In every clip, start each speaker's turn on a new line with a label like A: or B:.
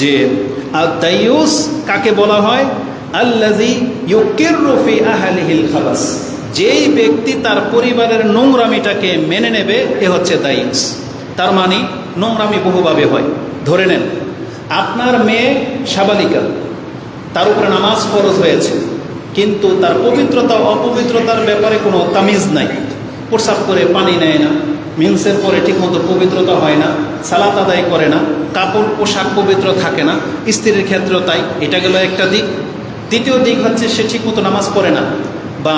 A: যে আল দায়ুস কাকে বলা হয়? আল্লাজি ইউকির রফি আহলিহিল খাবাস। যেই ব্যক্তি তার পরিবারের নোংরামিটাকে মেনে নেবে, এ হচ্ছে দায়ুস তার মানে নোংরামি বহুভাবে হয়। ধরে নেন, আপনার মেয়ে সাবালিকা, তার উপরে নামাজ ফরজ হয়েছে, কিন্তু তার পবিত্রতা, অপবিত্রতার ব্যাপারে কোনো তামিজ নাই। প্রসাব করে পানি নেয় না। মিলসের পরে ঠিকমতো পবিত্রতা হয় না, সালাত আদায় করে না, কাপড় পোশাক পবিত্র থাকে না, স্ত্রীর ক্ষেত্রেও তাই, এটা গেল একটা দিক। দ্বিতীয় দিক হচ্ছে সে ঠিকমতো নামাজ পড়ে না, বা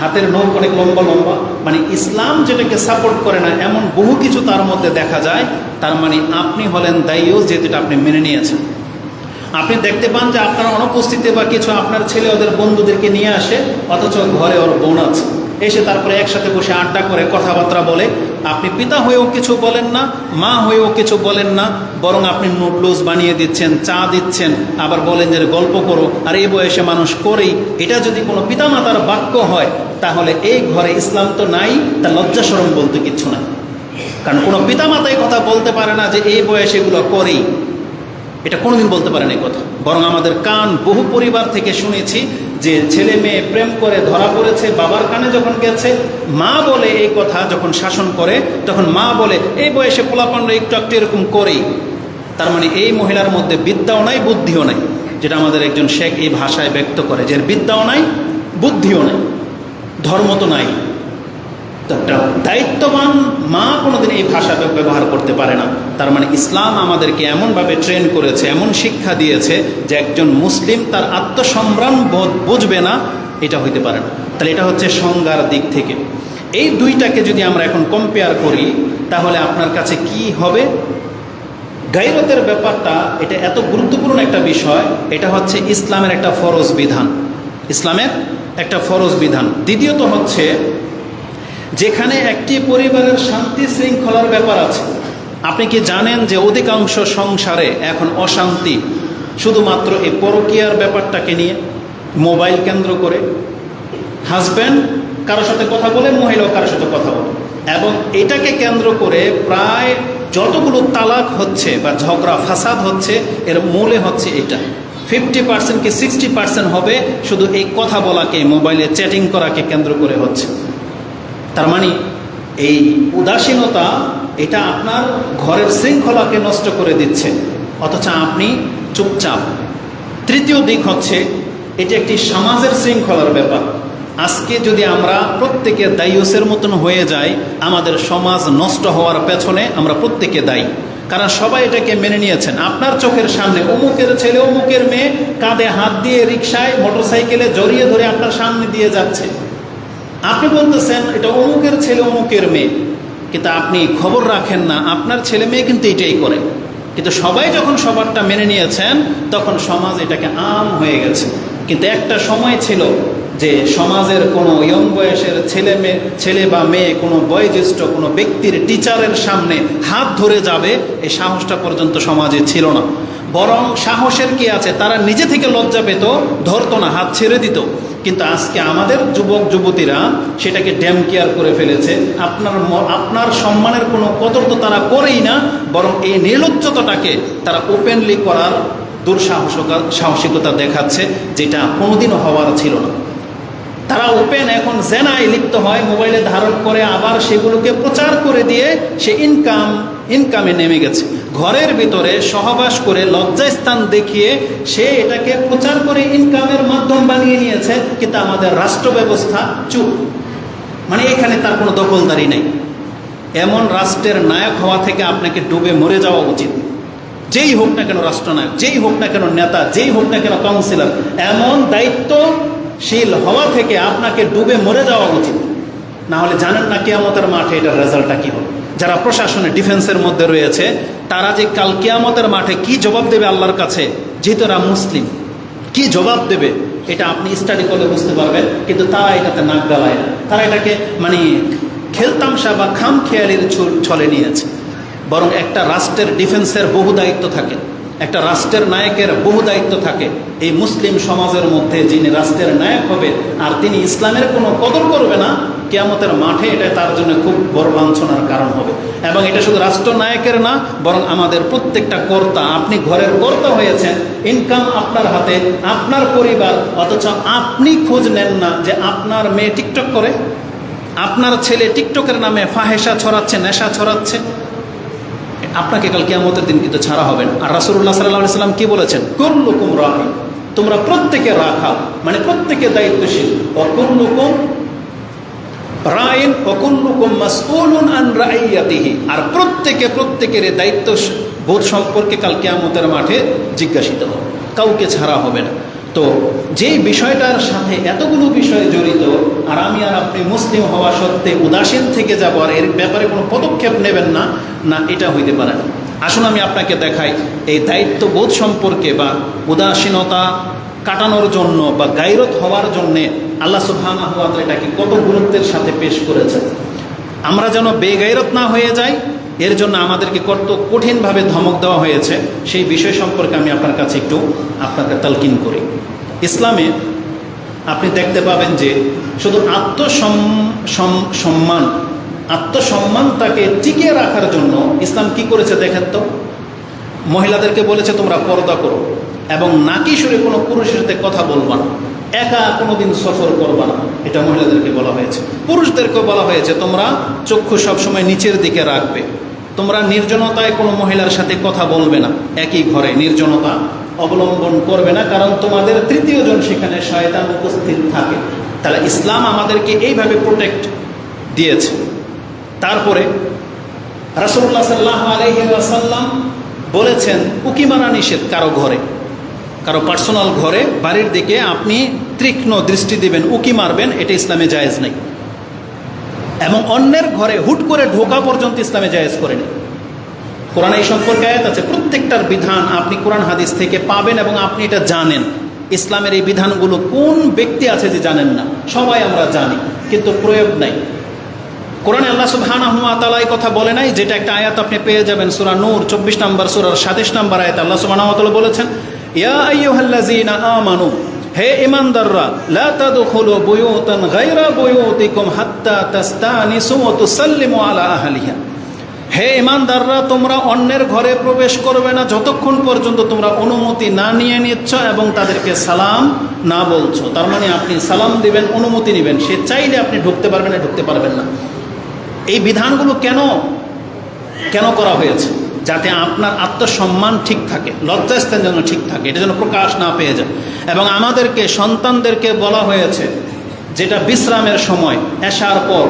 A: হাতের নখ অনেক লম্বা লম্বা মানে ইসলাম যেটাকে সাপোর্ট করে না, এমন বহু কিছু তার মধ্যে দেখা যায়, তার মানে আপনি হলেন দায়ীও যেটা আপনি মেনে নিয়েছেন। আপনি দেখতে পান যে আপনার অনুপস্থিতি বা কিছু আপনার ছেলে ওদের বন্ধুদেরকে নিয়ে আসে, অথচ ঘরে ওর বোন আছে। এসে তারপরে একসাথে বসে আড্ডা করে কথাবার্তা বলে। আপনি পিতা হয়েও কিছু বলেন না, মা হয়েও কিছু বলেন না, বরং আপনি নুডলস বানিয়ে দিচ্ছেন, চা দিচ্ছেন, আবার বলেন যে গল্প করো, আর এই বয়সে মানুষ করেই। এটা যদি কোনো পিতামাতার বাক্য হয়, তাহলে এই ঘরে ইসলাম তো নাই, তা লজ্জাসরম বলতে কিচ্ছু নাই কারণ কোনো পিতামাতাই কথা বলতে পারে না যে এই বয়সে এগুলো করেই। এটা কোনোদিন বলতে পারেন এই কথা। বরং আমাদের কান বহু পরিবার থেকে শুনেছি যে ছেলে মেয়ে প্রেম করে, ধরা পড়েছে, বাবার কানে যখন গেছে, মা বলে এই কথা যখন শাসন করে, তখন মা বলে, এই বয়সে পোলাপান্ড একটু একটু এরকম করেই। তার মানে এই মহিলার মধ্যে বিদ্যাও নাই, বুদ্ধিও নাই, যেটা আমাদের একজন শেখ এই ভাষায় ব্যক্ত করে যে বিদ্যাও নাই, বুদ্ধিও নাই, ধর্ম তো নাই। একটা দায়িত্ববান মা কোনোদিন এই ভাষা ব্যবহার করতে পারে না। তার মানে ইসলাম আমাদেরকে এমনভাবে ট্রেন করেছে, এমন শিক্ষা দিয়েছে যে একজন মুসলিম তার আত্মসম্ভ্রাম বোধ বুঝবে না, এটা হইতে পারে না। তাহলে এটা হচ্ছে সংজ্ঞার দিক থেকে। এই দুইটাকে যদি আমরা এখন কম্পেয়ার করি, তাহলে আপনার কাছে কি হবে? গাইরতের ব্যাপারটা, এটা এত গুরুত্বপূর্ণ একটা বিষয়, এটা হচ্ছে ইসলামের একটা ফরজ বিধান। ইসলামের একটা ফরজ বিধান। দ্বিতীয়ত হচ্ছে যেখানে একটি পরিবারের শান্তি শৃঙ্খলার ব্যাপার আছে। আপনি কি জানেন যে অধিকাংশ সংসারে এখন অশান্তি, শুধুমাত্র এই পরকীয়ার ব্যাপারটাকে নিয়ে? মোবাইল কেন্দ্র করে হাজব্যান্ড কারোর সাথে কথা বলে, মহিলাও কারোর সাথে কথা বলে। এবং এটাকে কেন্দ্র করে প্রায় যতগুলো তালাক হচ্ছে বা ঝগড়া, ফাসাদ হচ্ছে, এর মূলে হচ্ছে এটা। ফিফটি পার্সেন্ট কি সিক্সটি পার্সেন্ট হবে শুধু এই কথা বলাকে, মোবাইলে চ্যাটিং করাকে কেন্দ্র করে হচ্ছে। তার মানে এই উদাসীনতা এটা আপনার ঘরের শৃঙ্খলাকে নষ্ট করে দিচ্ছে। অথচ আপনি চুপচাপ। তৃতীয় দিক হচ্ছে, এটি একটি সমাজের শৃঙ্খলার ব্যাপার। আজকে যদি আমরা প্রত্যেকে দায়ুসের মতন হয়ে যাই, আমাদের সমাজ নষ্ট হওয়ার পেছনে আমরা প্রত্যেকে দায়ী। কারণ সবাই এটাকে মেনে নিয়েছেন। আপনার চোখের সামনে অমুকের ছেলে, অমুকের মেয়ে কাঁধে হাত দিয়ে রিক্সায় মোটরসাইকেলে জড়িয়ে ধরে আপনার সামনে দিয়ে যাচ্ছে। আপনি বলতেছেন, এটা অমুকের ছেলে, অমুকের মেয়ে। কিন্তু আপনি খবর রাখেন না, আপনার ছেলে মেয়ে কিন্তু এটাই করে। কিন্তু সবাই যখন সবারটা মেনে নিয়েছেন, তখন সমাজ এটাকে আম হয়ে গেছে। কিন্তু একটা সময় ছিল যে সমাজের কোনো ইয়ং বয়সের ছেলে মেয়ে ছেলে বা মেয়ে, কোনো বয়োজ্যেষ্ঠ, কোনো ব্যক্তির টিচারের সামনে হাত ধরে যাবে, এই সাহসটা পর্যন্ত সমাজে ছিল না। বরং সাহসের কি আছে? তারা নিজে থেকে লজ্জা পেত, ধরতো না, হাত ছেড়ে দিত। কিন্তু আজকে আমাদের যুবক, যুবতীরা সেটাকে ড্যাম কেয়ার করে ফেলেছে। আপনার আপনার সম্মানের কোনো কদর তো তারা করেই না, বরং এই নির্লজ্জতাটাকে তারা ওপেনলি করার দুঃসাহসকা সাহসিকতা দেখাচ্ছে, যেটা কোনোদিনও হওয়ার ছিল না। তারা ওপেন এখন জেনায় লিপ্ত হয় মোবাইলে ধারণ করে, আবার সেগুলোকে প্রচার করে দিয়ে সে ইনকাম ইনকামে নেমে গেছে। ঘরের ভিতরে সহবাস করে লজ্জাস্থান দেখিয়ে সে এটাকে প্রচার করে ইনকামের মাধ্যম বানিয়ে নিয়েছে, কিন্তু আমাদের রাষ্ট্র ব্যবস্থা চুপ। মানে এখানে তার কোনো দখলদারি নেই। এমন রাষ্ট্রের নায়ক হওয়া থেকে আপনাকে ডুবে মরে যাওয়া উচিত। যেই হোক না কেন রাষ্ট্রনায়ক, যেই হোক না কেন নেতা, যেই হোক না কেন কাউন্সিলর এমন দায়িত্বশীল হওয়া থেকে আপনাকে ডুবে মরে যাওয়া উচিত। না হলে জানেন না কেয়ামতের মাঠে এটার রেজাল্টটা কী হবে। যারা প্রশাসনে ডিফেন্সের মধ্যে রয়েছে, তারা যে কাল কেয়ামতের মাঠে কি জবাব দেবে আল্লাহর কাছে, যেহেতু এরা মুসলিম, কি জবাব দেবে, এটা আপনি স্টাডি করলে বুঝতে পারবেন, কিন্তু তারা এটাতে নাক গালায় না। তারা এটাকে মানে খেলতামশা বা খাম খেয়ালির ছলে নিয়েছে। বরং একটা রাষ্ট্রের ডিফেন্সের বহু দায়িত্ব থাকে, একটা রাষ্ট্রের নায়কের বহু দায়িত্ব থাকে। এই মুসলিম সমাজের মধ্যে যিনি রাষ্ট্রের নায়ক হবে, আর তিনি ইসলামের কোনো কদর করবে না কেয়ামতের মাঠে এটা তার জন্য খুব বড় লাঞ্ছনার কারণ হবে। এবং এটা শুধু রাষ্ট্রনায়কের না, বরং আমাদের প্রত্যেকটা কর্তা, আপনি ঘরের কর্তা হয়েছেন ইনকাম আপনার হাতে, আপনার পরিবার, অথচ আপনি খোঁজ নেন না যে আপনার মেয়ে টিকটক করে, আপনার ছেলে টিকটকের নামে ফাহেসা ছড়াচ্ছে, নেশা ছড়াচ্ছে। আপনাকে কাল কেয়ামতের দিন কিন্তু ছাড়া হবে না। আর রাসুল্লাহ সাল্লাহ সাল্লাম কি বলেছেন? কুল্লুকুম রাহি। তোমরা প্রত্যেকে রাখা মানে প্রত্যেকে দায়িত্বশীল। অকুল্লুকুম আর প্রত্যেকে প্রত্যেকের দায়িত্ব বোধ সম্পর্কে কাল কিয়ামতের মাঠে জিজ্ঞাসিত হবে। কাউকে ছাড়া হবে না। তো যেই বিষয়টার সাথে এতগুলো বিষয় জড়িত, আর আমি আর আপনি মুসলিম হওয়া সত্ত্বে উদাসীন থেকে যাব আর এর ব্যাপারে কোনো পদক্ষেপ নেবেন না না, এটা হইতে পারে না। আসুন আমি আপনাকে দেখাই এই দায়িত্ববোধ সম্পর্কে বা উদাসীনতা কাটানোর জন্য বা গাইরত হওয়ার জন্যে আল্লাহ সুবহানা এটাকে কত গুরুত্বের সাথে পেশ করেছে আমরা যেন বেগাইরত না হয়ে যাই, এর জন্য আমাদেরকে কত কঠিনভাবে ধমক দেওয়া হয়েছে, সেই বিষয় সম্পর্কে আমি আপনার কাছে একটু আপনাকে তালকিন করি। ইসলামে আপনি দেখতে পাবেন যে শুধু আত্মসম সম্মান, আত্মসম্মান তাকে টিকিয়ে রাখার জন্য ইসলাম কি করেছে দেখেন তো? মহিলাদেরকে বলেছে, তোমরা পর্দা করো। এবং নাকি সুরে কোনো পুরুষের সাথে কথা বলবা না। একা কোনোদিন সফর করবা না। এটা মহিলাদেরকে বলা হয়েছে। পুরুষদেরকে বলা হয়েছে, তোমরা চক্ষু সবসময় নিচের দিকে রাখবে। তোমরা নির্জনতায় কোনো মহিলার সাথে কথা বলবে না। একই ঘরে নির্জনতা অবলম্বন করবে না, কারণ তোমাদের তৃতীয় জন সেখানে শয়তান উপস্থিত থাকে। তাহলে ইসলাম আমাদেরকে এইভাবে প্রোটেক্ট দিয়েছে। তারপরে রাসুল্লাহ সাল্লাহ আলহি আসাল্লাম বলেছেন উকি মারা নিষেধ কারও ঘরে। কারও পার্সোনাল ঘরে বাড়ির দিকে আপনি তীক্ষ্ণ দৃষ্টি দিবেন, উকি মারবেন, এটা ইসলামে জায়েজ নেই। এবং অন্যের ঘরে হুট করে ঢোকা পর্যন্ত ইসলামে জায়েজ করেনি কোরআন এই সম্পর্কে আয়াত আছে, প্রত্যেকটার বিধান আপনি কোরআন হাদিস থেকে পাবেন এবং আপনি এটা জানেন। ইসলামের এই বিধানগুলো কোন ব্যক্তি আছে যে জানেন না? সবাই আমরা জানি, কিন্তু প্রয়োগ নাই। কোরআনে আল্লাহ সুবহানাহু হুয়া তাআলা এই কথা বলে নাই, যেটা একটা আয়াত আপনি পেয়ে যাবেন, সূরা নূর 24 নম্বর সূরার 27 নম্বর আয়াত আল্লাহ তাআলা বলেছেন ইয়া আইয়ুহাল্লাযীনা আমানু, হে ইমানদাররা লা তাদখুলু বুয়ুতান গায়রা বুয়ুতিকুম হাত্তা তাস্তানিসু ওয়া তুসাল্লিমু আলা আহলিহা। হে ইমানদাররা তোমরা অন্যের ঘরে প্রবেশ করবে না যতক্ষণ পর্যন্ত তোমরা অনুমতি না নিয়ে নিচ্ছ এবং তাদেরকে সালাম না বলছো। তার মানে আপনি সালাম দিবেন, অনুমতি নেবেন। সে চাইলে আপনি ঢুকতে পারবেন না, ঢুকতে পারবেন না। এই বিধানগুলো কেন কেন করা হয়েছে? যাতে আপনার আত্মসম্মান ঠিক থাকে, লজ্জাস্থান যেন ঠিক থাকে, এটা যেন প্রকাশ না পেয়ে যায়। এবং আমাদেরকে, সন্তানদেরকে বলা হয়েছে যেটা বিশ্রামের সময়, এশার পর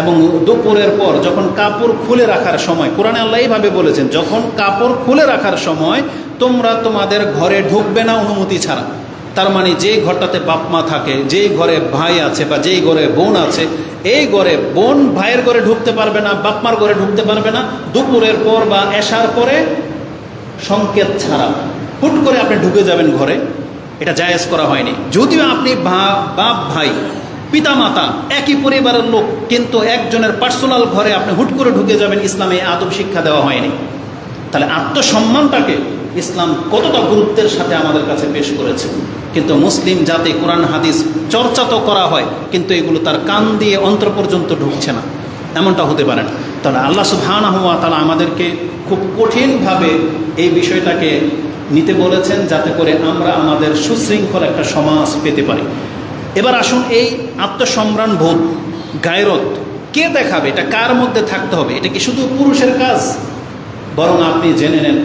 A: এবং দুপুরের পর যখন কাপড় খুলে রাখার সময়, কোরআনে আল্লাহ এইভাবে বলেছেন, যখন কাপড় খুলে রাখার সময় তোমরা তোমাদের ঘরে ঢুকবে না অনুমতি ছাড়া। তার মানে যেই ঘরটাতে বাপ মা থাকে, যেই ঘরে ভাই আছে বা যেই ঘরে বোন আছে এই ঘরে বোন ভাইয়ের ঘরে ঢুকতে পারবে না, বাপমার ঘরে ঢুকতে পারবে না, দুপুরের পর বা এশার পরে সংকেত ছাড়া। হুট করে আপনি ঢুকে যাবেন ঘরে, এটা জায়েজ করা হয়নি। যদিও আপনি বাপ, ভাই পিতা মাতা একই পরিবারের লোক, কিন্তু একজনের পার্সোনাল ঘরে আপনি হুট করে ঢুকে যাবেন, ইসলামে আদব শিক্ষা দেওয়া হয়নি। তাহলে আত্মসম্মানটাকে ইসলাম কতটা গুরুত্বের সাথে আমাদের কাছে পেশ করেছে? কিন্তু মুসলিম জাতি কোরআন, হাদিস চর্চা তো করা হয়, কিন্তু এগুলো তার কান দিয়ে অন্তর পর্যন্ত ঢুকছে না। এমনটা হতে পারে না। তাহলে আল্লাহ সুবহানাহু হওয়া তারা আমাদেরকে খুব কঠিনভাবে এই বিষয়টাকে নিতে বলেছেন, যাতে করে আমরা আমাদের সুশৃঙ্খল একটা সমাজ পেতে পারি। এবার আসুন এই আত্মসম্মান বোধ, গায়রত, কে দেখাবে? এটা কার মধ্যে থাকতে হবে? এটা কি শুধু পুরুষের কাজ? বরং আপনি জেনে নেন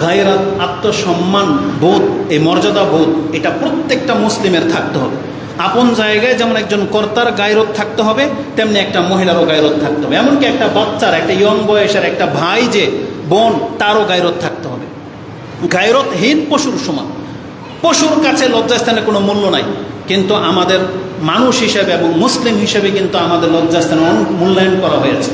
A: গায়রাত, আত্মসম্মান বোধ, এই মর্যাদা বোধ, এটা প্রত্যেকটা মুসলিমের থাকতে হবে। আপন জায়গায় যেমন একজন কর্তার গায়রত থাকতে হবে, তেমনি একটা মহিলারও গায়রত থাকতে হবে। এমনকি একটা বাচ্চার, একটা ইয়ং বয়সের একটা ভাই যে বোন, তারও গায়রত থাকতে হবে। গায়রতহীন পশুর সমান। পশুর কাছে লজ্জাস্থানে কোনো মূল্য নাই। কিন্তু আমাদের মানুষ হিসেবে এবং মুসলিম হিসেবে কিন্তু আমাদের লজ্জাস্থানে অনেক মূল্যায়ন করা হয়েছে।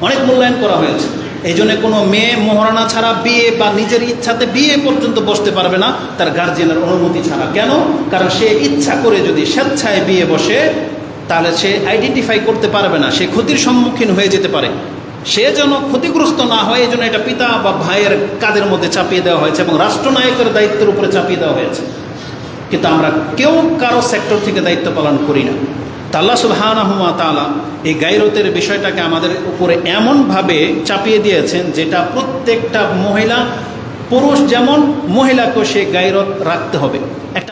A: অনেক মূল্যায়ন করা হয়েছে। এই জন্য কোনো মেয়ে মহারানা ছাড়া বিয়ে বা নিজের ইচ্ছাতে বিয়ে পর্যন্ত বসতে পারবে না, তার গার্জিয়ানের অনুমতি ছাড়া। কেন? কারণ সে ইচ্ছা করে যদি স্বেচ্ছায় বিয়ে বসে, তাহলে সে আইডেন্টিফাই করতে পারবে না, সে ক্ষতির সম্মুখীন হয়ে যেতে পারে। সে যেন ক্ষতিগ্রস্ত না হয় এই জন্য এটা পিতা বা ভাইয়ের কাদের মধ্যে চাপিয়ে দেওয়া হয়েছে এবং রাষ্ট্রনায়কের দায়িত্বের উপরে চাপিয়ে দেওয়া হয়েছে। কিন্তু আমরা কেউ কারও সেক্টর থেকে দায়িত্ব পালন করি না। তাল্লা সুবহানাহুয়া তালা এই গাইরতের বিষয়টাকে আমাদের উপরে এমনভাবে চাপিয়ে দিয়েছেন যেটা প্রত্যেকটা মহিলা, পুরুষ যেমন মহিলাকেও সে গাইরত রাখতে হবে। একটা